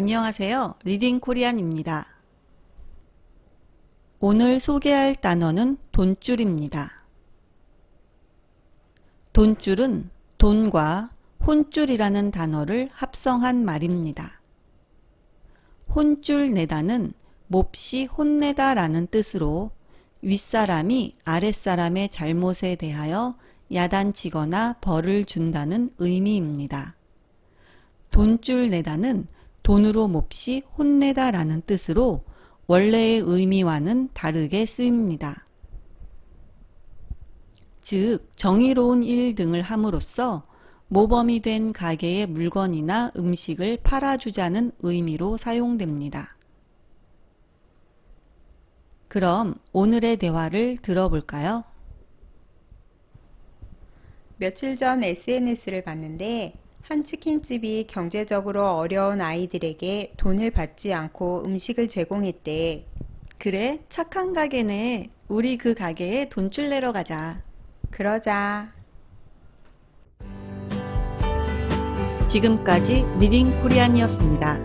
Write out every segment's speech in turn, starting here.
안녕하세요. 리딩 코리안입니다. 오늘 소개할 단어는 돈줄입니다. 돈줄은 돈과 혼줄이라는 단어를 합성한 말입니다. 혼줄 내다는 몹시 혼내다 라는 뜻으로 윗사람이 아랫사람의 잘못에 대하여 야단치거나 벌을 준다는 의미입니다. 돈줄 내다는 돈으로 몹시 혼내다 라는 뜻으로 원래의 의미와는 다르게 쓰입니다. 즉, 정의로운 일 등을 함으로써 모범이 된 가게의 물건이나 음식을 팔아주자는 의미로 사용됩니다. 그럼 오늘의 대화를 들어볼까요? 며칠 전 SNS를 봤는데 한 치킨집이 경제적으로 어려운 아이들에게 돈을 받지 않고 음식을 제공했대. 그래, 착한 가게네. 우리 그 가게에 돈줄 내러 가자. 그러자. 지금까지 리딩 코리안이었습니다.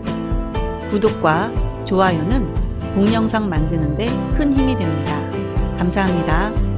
구독과 좋아요는 동영상 만드는데 큰 힘이 됩니다. 감사합니다.